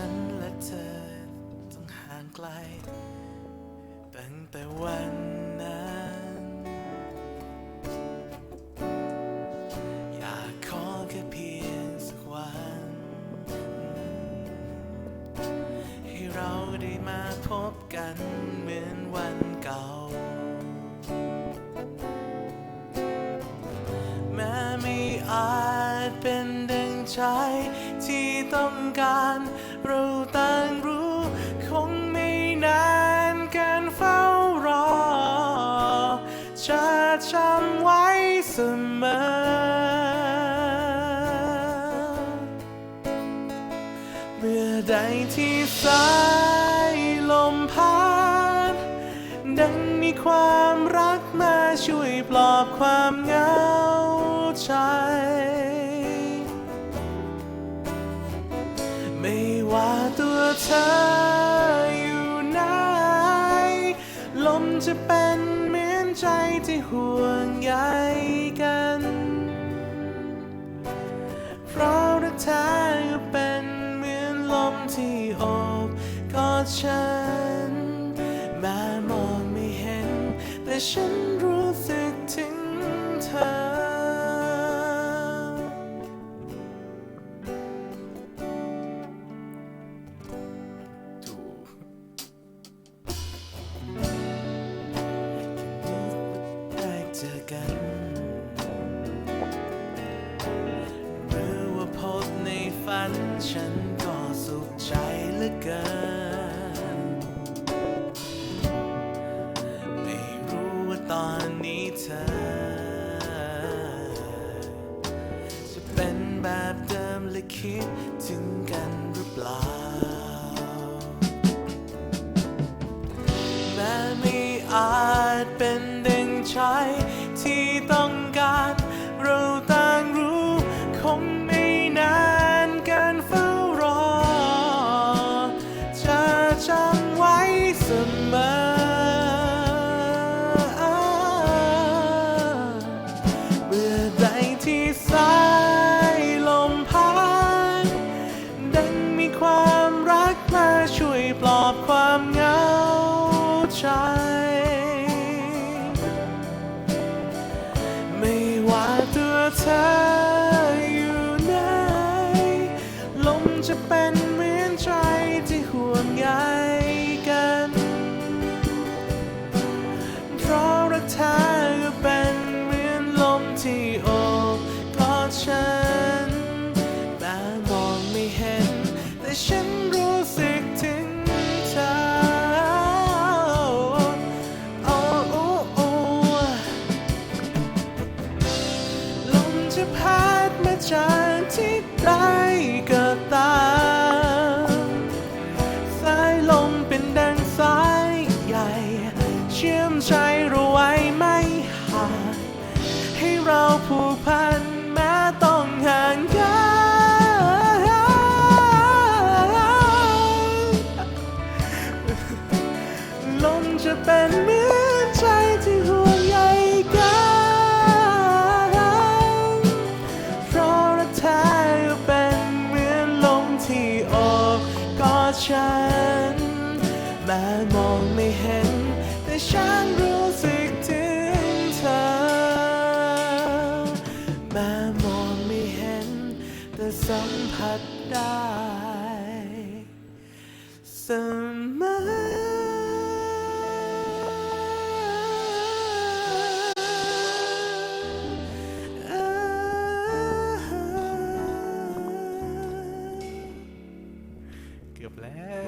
ฉันและเธอต้องห่างไกล ตั้งแต่วันนั้น อยากขอแค่เพียงสักวัน ให้เราได้มาพบกันเหมือนวันเก่า แม้ไม่อาจเป็นดังใจที่ต้องการ เมื่อใดที่สายลมพัดดังมีความรักมาช่วยปลอบความเหงาใจ ไม่ว่าตัวเธออยู่ไหน ลมจะเป็นเหมือนใจที่ห่วงใยกัน ฉันรู้สึกถึงเธอถูกได้เจอกัน หรือว่าพบในฝันฉันก็สุขใจเหลือเกิน เธอ จะเป็นแบบเดิมหรือคิดถึงกันหรือเปล่าแม้ไม่อา ธออยู่ไหนลมจะเป็นเหมือน จะพัดมาจากที่ใดก็ตาม ฉัน แม้มองไม่เห็น แต่ฉันรู้สึกถึงเธอ แม้มองไม่เห็น แต่สัมผัสได้เสมอ แล้ว